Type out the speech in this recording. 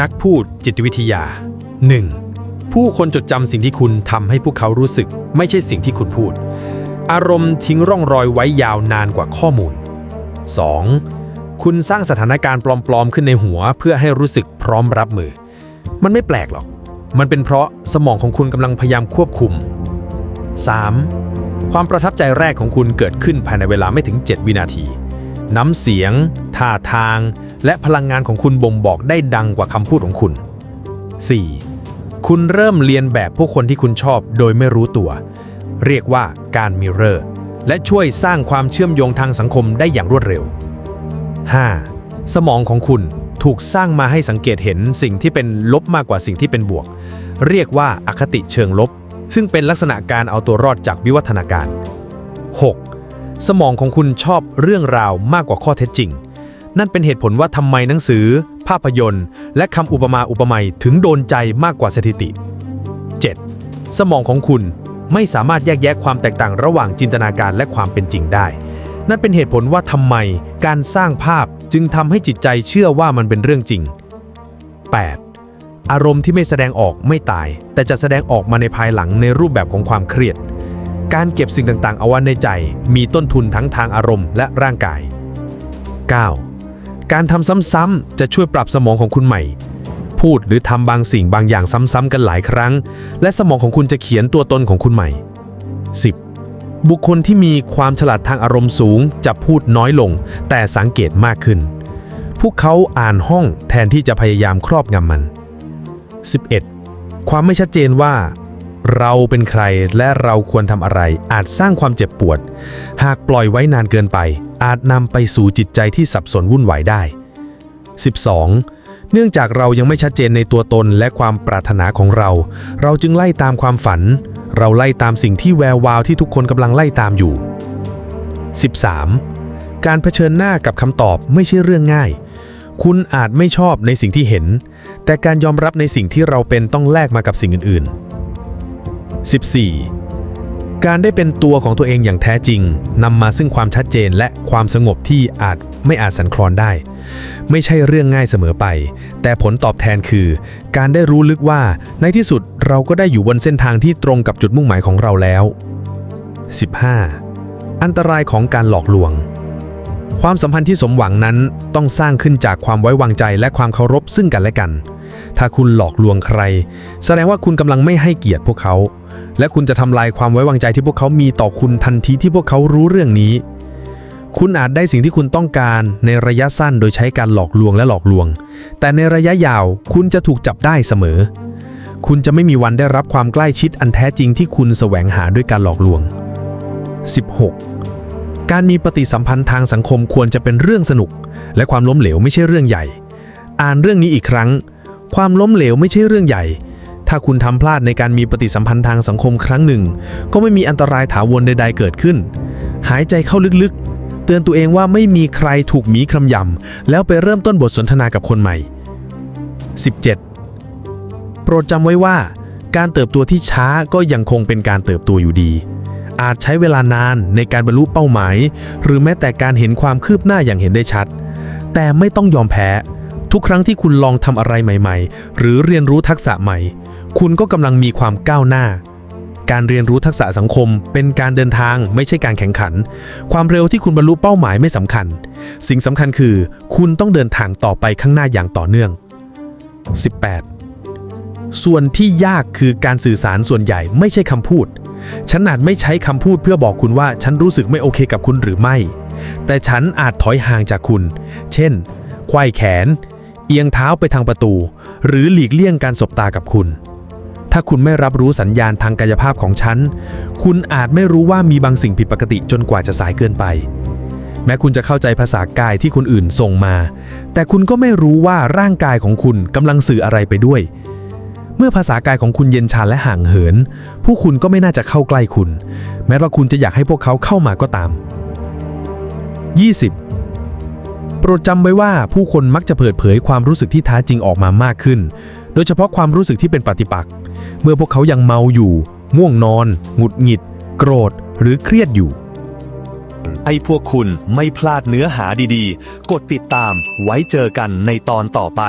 นักพูดจิตวิทยา 1. ผู้คนจดจำสิ่งที่คุณทำให้พวกเขารู้สึก ไม่ใช่สิ่งที่คุณพูด อารมณ์ทิ้งร่องรอยไว้ยาวนานกว่าข้อมูล 2. คุณสร้างสถานการณ์ปลอมๆขึ้นในหัว เพื่อให้รู้สึกพร้อมรับมือ มันไม่แปลกหรอก มันเป็นเพราะสมองของคุณกำลังพยายามควบคุม 3. ความประทับใจแรกของคุณเกิดขึ้นภายในเวลาไม่ถึง 7 วินาที น้ำเสียง ท่าทาง และพลังงานของคุณบ่งบอกได้ดังกว่าคำพูดของคุณ 4. คุณเริ่มเรียนแบบพวกคนที่คุณชอบโดยไม่รู้ตัว เรียกว่าการมิเรอร์ และช่วยสร้างความเชื่อมโยงทางสังคมได้อย่างรวดเร็ว 5. สมองของคุณถูกสร้างมาให้สังเกตเห็นสิ่งที่เป็นลบมากกว่าสิ่งที่เป็นบวก เรียกว่าอคติเชิงลบ ซึ่งเป็นลักษณะการเอาตัวรอดจากวิวัฒนาการ 6. สมองของคุณชอบเรื่องราวมากกว่าข้อเท็จจริง นั่นเป็นเหตุผลว่าทำไมหนังสือ ภาพยนตร์ และคำอุปมาอุปไมยถึงโดนใจมากกว่าสถิติ 7. สมองของคุณไม่สามารถแยกแยะความแตกต่างระหว่างจินตนาการและความเป็นจริงได้ นั่นเป็นเหตุผลว่าทำไมการสร้างภาพจึงทำให้จิตใจเชื่อว่ามันเป็นเรื่องจริง 8. อารมณ์ที่ไม่แสดงออกไม่ตาย แต่จะแสดงออกมาในภายหลังในรูปแบบของความเครียด การเก็บสิ่งต่างๆ เอาไว้ในใจ มีต้นทุนทั้งทางอารมณ์และร่างกาย 9. การทำซ้ำๆจะช่วยปรับสมองของคุณใหม่ พูดหรือทำบางสิ่งบางอย่างซ้ำๆกันหลายครั้ง และสมองของคุณจะเขียนตัวตนของคุณใหม่ 10. บุคคลที่มีความฉลาดทางอารมณ์สูง จะพูดน้อยลง แต่สังเกตมากขึ้น พวกเขาอ่านห้องแทนที่จะพยายามครอบงำมัน 11. ความไม่ชัดเจนว่า เราเป็นใครและเราควรทำอะไร อาจสร้างความเจ็บปวด หากปล่อยไว้นานเกินไป อาจนำไปสู่จิตใจที่สับสนวุ่นวายได้ 12. เนื่องจากเรายังไม่ชัดเจนในตัวตนและความปรารถนาของเรา เราจึงไล่ตามความฝัน เราไล่ตามสิ่งที่แวววาวที่ทุกคนกำลังไล่ตามอยู่ 13. การเผชิญหน้ากับคำตอบไม่ใช่เรื่องง่าย คุณอาจไม่ชอบในสิ่งที่เห็น แต่การยอมรับในสิ่งที่เราเป็นต้องแลกมากับสิ่งอื่นๆ 14. การได้เป็นตัวของตัวเองอย่างแท้จริงนำมาซึ่งความชัดเจนและความสงบที่อาจไม่อาจสันคลอนได้ ไม่ใช่เรื่องง่ายเสมอไป แต่ผลตอบแทนคือ การได้รู้ลึกว่าในที่สุดเราก็ได้อยู่บนเส้นทางที่ตรงกับจุดมุ่งหมายของเราแล้ว 15. อันตรายของการหลอกลวงความสัมพันธ์ที่สมหวังนั้นต้องสร้างขึ้นจากความไว้วางใจและความเคารพซึ่งกันและกัน ถ้าคุณหลอกลวงใคร แสดงว่าคุณกำลังไม่ให้เกียรติพวกเขา และคุณจะทำลายความไว้วางใจที่พวกเขามีต่อคุณทันทีที่พวกเขารู้เรื่องนี้ คุณอาจได้สิ่งที่คุณต้องการในระยะสั้นโดยใช้การหลอกลวงและหลอกลวง แต่ในระยะยาวคุณจะถูกจับได้เสมอ คุณจะไม่มีวันได้รับความใกล้ชิดอันแท้จริงที่คุณแสวงหาด้วยการหลอกลวง 16. การมีปฏิสัมพันธ์ทางสังคมควรจะเป็นเรื่องสนุก และความล้มเหลวไม่ใช่เรื่องใหญ่ อ่านเรื่องนี้อีกครั้ง ความล้มเหลวไม่ใช่เรื่องใหญ่ ถ้าคุณทำพลาดในการมีปฏิสัมพันธ์ทางสังคมครั้งหนึ่ง ก็ไม่มีอันตรายถาวรใด ๆ เกิดขึ้น หายใจเข้าลึกๆ เตือนตัวเองว่าไม่มีใครถูกหมีคำยำแล้วไปเริ่มต้นบทสนทนากับคนใหม่ 17. โปรดจำไว้ว่า การเติบโตที่ช้าก็ยังคงเป็นการเติบโตอยู่ดีอาจใช้เวลานานในการบรรลุเป้าหมาย หรือแม้แต่การเห็นความคืบหน้าอย่างเห็นได้ชัด แต่ไม่ต้องยอมแพ้ ทุกครั้งที่คุณลองทำอะไรใหม่ ๆ หรือเรียนรู้ทักษะใหม่ คุณก็กำลังมีความก้าวหน้า การเรียนรู้ทักษะสังคม เป็นการเดินทางไม่ใช่การแข่งขัน ความเร็วที่คุณบรรลุเป้าหมายไม่สำคัญ สิ่งสำคัญคือ คุณต้องเดินทางต่อไปข้างหน้าอย่างต่อเนื่อง 18 ส่วนที่ยากคือการสื่อสารส่วนใหญ่ไม่ใช่คำพูด ฉันอาจไม่ใช้คำพูดเพื่อบอกคุณว่าฉันรู้สึกไม่โอเคกับคุณหรือไม่ แต่ฉันอาจถอยห่างจากคุณ เช่นไขว้แขน เอียงเท้าไปทางประตู หรือหลีกเลี่ยงการสบตากับคุณ ถ้าคุณไม่รับรู้สัญญาณทางกายภาพของฉัน คุณอาจไม่รู้ว่ามีบางสิ่งผิดปกติจนกว่าจะสายเกินไป แม้คุณจะเข้าใจภาษากายที่คนอื่นส่งมา แต่คุณก็ไม่รู้ว่าร่างกายของคุณกำลังสื่ออะไรไปด้วย เมื่อภาษากายของคุณเย็นชาและห่างเหิน ผู้คุณก็ไม่น่าจะเข้าใกล้คุณ แม้ว่าคุณจะอยากให้พวกเขาเข้ามาก็ตาม 20. โปรดจำไว้ว่าผู้คนมักจะเปิดเผยความรู้สึกที่แท้จริงออกมามากขึ้น โดยเฉพาะความรู้สึกที่เป็นปฏิปักษ์ เมื่อพวกเขายังเมาอยู่ ง่วงนอน หงุดหงิด โกรธ หรือเครียดอยู่ ให้พวกคุณไม่พลาดเนื้อหาดีๆ กดติดตามไว้เจอกันในตอนต่อไป